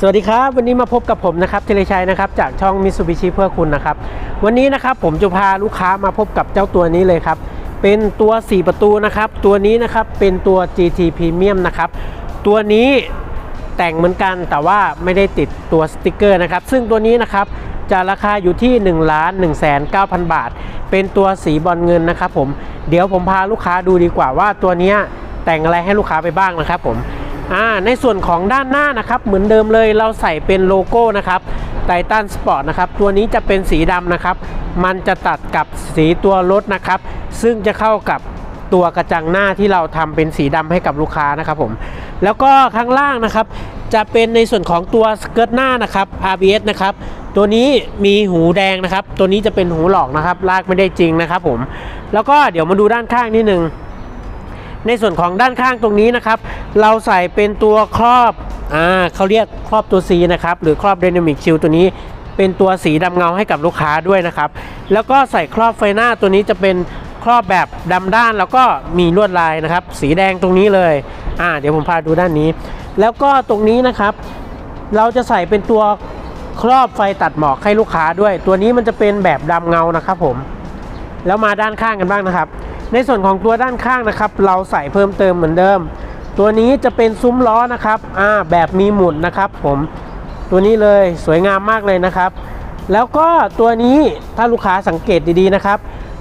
สวัสดีครับ วันนี้มาพบกับผมนะครับเทเลชัยนะครับจากช่องมิ t ซูบิชิเพื่อคุณนะครับ วันนี้นะครับผมจะพาลูกค้ามาพบกับเจ้าตัวนี้เลยครับ เป็นตัว 4 ประตูนะครับ ตัวนี้นะครับเป็นตัว GT Premium นะครับ ตัวนี้แต่งเหมือนกันแต่ว่าไม่ได้ติดตัวสติกเกอร์นะครับ ซึ่งตัวนี้นะครับจะราคาอยู่ที่ 1 1 9 0 0 0 บาท เป็นตัวสีบอลเงินนะครับผมเดี๋ยวผมพาลูกค้าดูดีกว่าว่าตัวนี้แต่งอะไรให้ลูกค้าไปบ้างนะครับผม อ่าในส่วนของด้านหน้านะครับเหมือนเดิมเลยเราใส่เป็นโลโก้นะครับไททันสปอร์ตนะครับตัวนี้จะเป็นสีดำนะครับ มันจะตัดกับสีตัวรถนะครับ ซึ่งจะเข้ากับตัวกระจังหน้าที่เราทำเป็นสีดำให้กับลูกค้านะครับผม แล้วก็ข้างล่างนะครับ จะเป็นในส่วนของตัวสเกิร์ตหน้านะครับ RBS นะครับ ตัวนี้มีหูแดงนะครับ ตัวนี้จะเป็นหูหลอกนะครับ ลากไม่ได้จริงนะครับผม แล้วก็เดี๋ยวมาดูด้านข้างนิดนึง ในส่วนของด้านข้างตรงนี้นะครับ เราใส่เป็นตัวครอบอ่าเขาเรียกครอบตัว C นะครับ หรือครอบ Dynamic Shield ตัวนี้เป็นตัวสีดำเงาให้กับลูกค้าด้วยนะครับ แล้วก็ใส่ครอบไฟหน้าตัวนี้จะเป็นครอบแบบดำด้านแล้วก็มีลวดลายนะครับ สีแดงตรงนี้เลยอ่าเดี๋ยวผมพาดูด้านนี้ แล้วก็ตรงนี้นะครับ เราจะใส่เป็นตัวครอบไฟตัดหมอกให้ลูกค้าด้วย ตัวนี้มันจะเป็นแบบดำเงานะครับผม แล้วมาด้านข้างกันบ้างนะครับ ในส่วนของตัวด้านข้างนะครับ เราใส่เพิ่มเติมเหมือนเดิม ตัวนี้จะเป็นซุ้มล้อนะครับอ่าแบบมีหมุนนะครับผมตัวนี้เลยสวยงามมากเลยนะครับ แล้วก็ตัวนี้ถ้าลูกค้าสังเกตดีๆนะครับ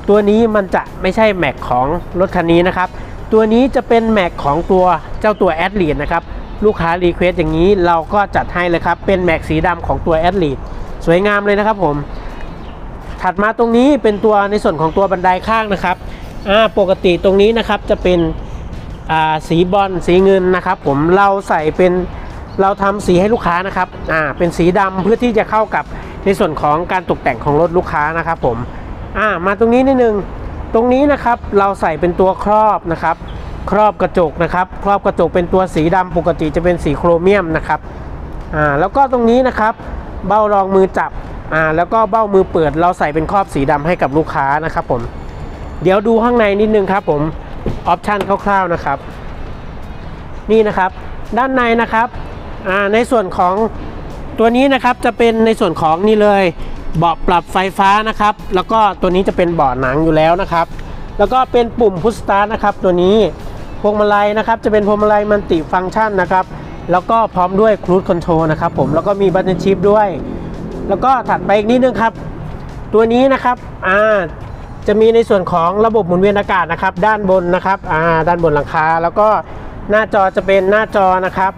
ตัวนี้มันจะไม่ใช่แม็กของรถคันนี้นะครับ ตัวนี้จะเป็นแม็กของตัวเจ้าตัวแอดลีดนะครับลูกค้ารีเควสอย่างนี้เราก็จัดให้เลยครับ เป็นแม็กสีดำของตัวแอดลีดสวยงามเลยนะครับผม ถัดมาตรงนี้เป็นตัวในส่วนของตัวบันไดข้างนะครับ อ่าปกติตรงนี้นะครับจะเป็นอ่าสีบอลสีเงินนะครับผมเราใส่เป็นเราทำสีให้ลูกค้านะครับอ่าเป็นสีดำเพื่อที่จะเข้ากับในส่วนของการตกแต่งของรถลูกค้านะครับผมอ่ามาตรงนี้นิดนึงตรงนี้นะครับเราใส่เป็นตัวครอบนะครับ ครอบกระจกนะครับ ครอบกระจกเป็นตัวสีดำปกติจะเป็นสีโครเมียมนะครับอ่าแล้วก็ตรงนี้นะครับ เบ้ารองมือจับอ่าแล้วก็เบ้ามือเปิด เราใส่เป็นครอบสีดำให้กับลูกค้านะครับผม เดี๋ยวดูข้างในนิดนึงครับผมออปชันคร่าวๆนะครับ นี่นะครับ ด้านในนะครับในส่วนของตัวนี้นะครับจะเป็นในส่วนของนี่เลยเบาะปรับไฟฟ้านะครับ แล้วก็ตัวนี้จะเป็นเบาะหนังอยู่แล้วนะครับ แล้วก็เป็นปุ่มพุชสตาร์นะครับ ตัวนี้พวงมาลัยนะครับ จะเป็นพวงมาลัยมัลติฟังก์ชันนะครับ แล้วก็พร้อมด้วยครู i คอนโทรลนะครับผมแล้วก็มีบัตเนชิพด้วย แล้วก็ถัดไปอีกนิดนึงครับ ตัวนี้นะครับอ่า จะมีในส่วนของระบบหมุนเวียนอากาศนะครับ ด้านบนนะครับอ่าด้านบนหลังคา แล้วก็หน้าจอจะเป็นหน้าจอนะครับ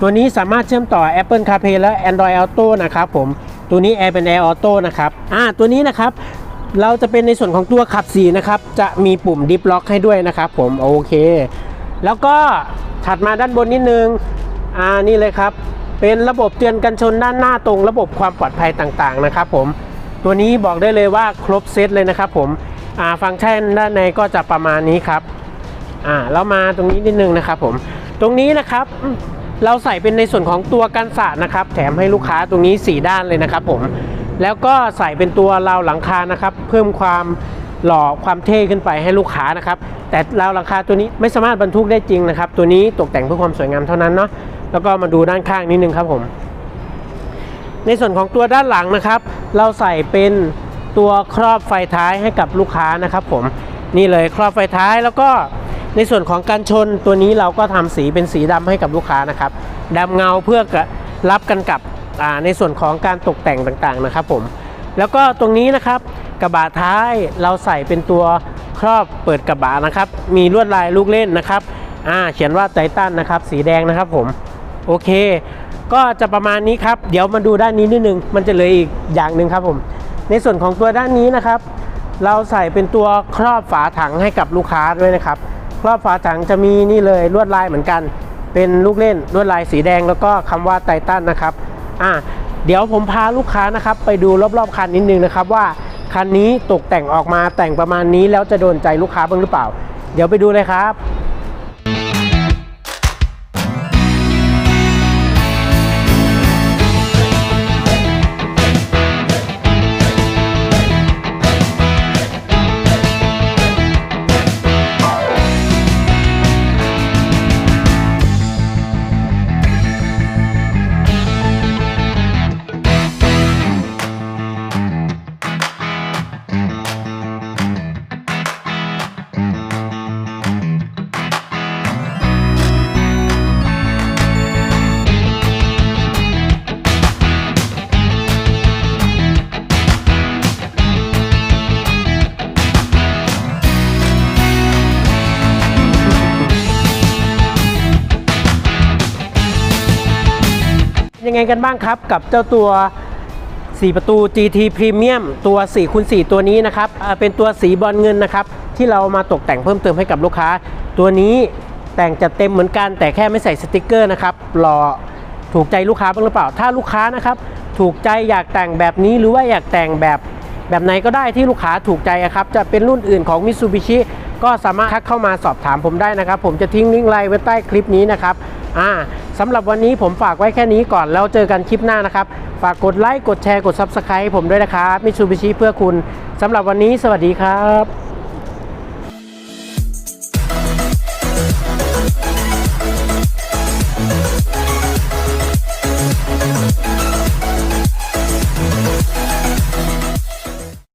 ตัวนี้สามารถเชื่อมต่อ Apple CarPlay และ Android Auto นะครับผมตัวนี้ Air เป็น Air Auto นะครับอ่าตัวนี้นะครับเราจะเป็นในส่วนของตัวขับสีนะครับ จะมีปุ่ม Dip Lock ให้ด้วยนะครับผมโอเค แล้วก็ถัดมาด้านบนนิดนึงอ่านี่เลยครับ เป็นระบบเตือนกันชนด้านหน้าตรง ระบบความปลอดภัยต่างๆนะครับผมตัวนี้บอกได้เลยว่าครบเซตเลยนะครับผม ฟังก์ชันด้านในก็จะประมาณนี้ครับอ่าแล้วมาตรงนี้นิดนึงนะครับผมตรงนี้นะครับเราใส่เป็นในส่วนของตัวกันสาดนะครับ แถมให้ลูกค้าตรงนี้ 4 ด้านเลยนะครับผมแล้วก็ใส่เป็นตัวราวหลังคานะครับ เพิ่มความหล่อความเท่ขึ้นไปให้ลูกค้านะครับ แต่ราวหลังคาตัวนี้ไม่สามารถบรรทุกได้จริงนะครับ ตัวนี้ตกแต่งเพื่อความสวยงามเท่านั้นเนาะแล้วก็มาดูด้านข้างนิดนึงครับผม ในส่วนของตัวด้านหลังนะครับ เราใส่เป็น ตัวครอบไฟท้ายให้กับลูกค้านะครับผมนี่เลยครอบไฟท้ายแล้วก็ในส่วนของการชนตัวนี้เราก็ทำสีเป็นสีดำให้กับลูกค้านะครับดำเงาเพื่อรับกันกับในส่วนของการตกแต่งต่างๆนะครับผมแล้วก็ตรงนี้นะครับกระบะท้ายเราใส่เป็นตัวครอบเปิดกระบะนะครับ มีลวดลายลูกเล่นนะครับอ่าเขียนว่าไททันนะครับ สีแดงนะครับผมโอเค ก็จะประมาณนี้ครับ เดี๋ยวมาดูด้านนี้นิดนึง มันจะเหลืออีกอย่างหนึ่งครับผม ในส่วนของตัวด้านนี้นะครับ เราใส่เป็นตัวครอบฝาถังให้กับลูกค้าด้วยนะครับ ครอบฝาถังจะมีนี่เลยลวดลายเหมือนกัน เป็นลูกเล่นลวดลายสีแดงแล้วก็คำว่าไททันนะครับอ่าเดี๋ยวผมพาลูกค้านะครับ ไปดูรอบๆคันนิดนึงนะครับว่าคันนี้ตกแต่งออกมาแต่งประมาณนี้แล้วจะโดนใจลูกค้าบ้างหรือเปล่า เดี๋ยวไปดูเลยครับ ยังไงกันบ้างครับกับเจ้าตัว 4 ประตู GT Premium ตัว4คูณ4ตัวนี้นะครับเป็นตัวสีบอลเงินนะครับ ที่เรามาตกแต่งเพิ่มเติมให้กับลูกค้า ตัวนี้แต่งจัดเต็มเหมือนกัน แต่แค่ไม่ใส่สติกเกอร์นะครับรอถูกใจลูกค้าบ้างหรือเปล่า ถ้าลูกค้านะครับถูกใจอยากแต่งแบบนี้หรือว่าอยากแต่งแบบแบบไหนก็ได้ที่ลูกค้าถูกใจอะครับจะเป็นรุ่นอื่นของ Mitsubishi ก็สามารถทักเข้ามาสอบถามผมได้นะครับ ผมจะทิ้งลิงก์ไลน์ไว้ใต้คลิปนี้นะครับอ่าสำหรับวันนี้ผมฝากไว้แค่นี้ก่อนแล้วเจอกันคลิปหน้านะครับ ฝากกดไลค์กดแชร์กด Subscribe ให้ผมด้วยนะครับมิชูบิชิเพื่อคุณสำหรับวันนี้สวัสดีครับ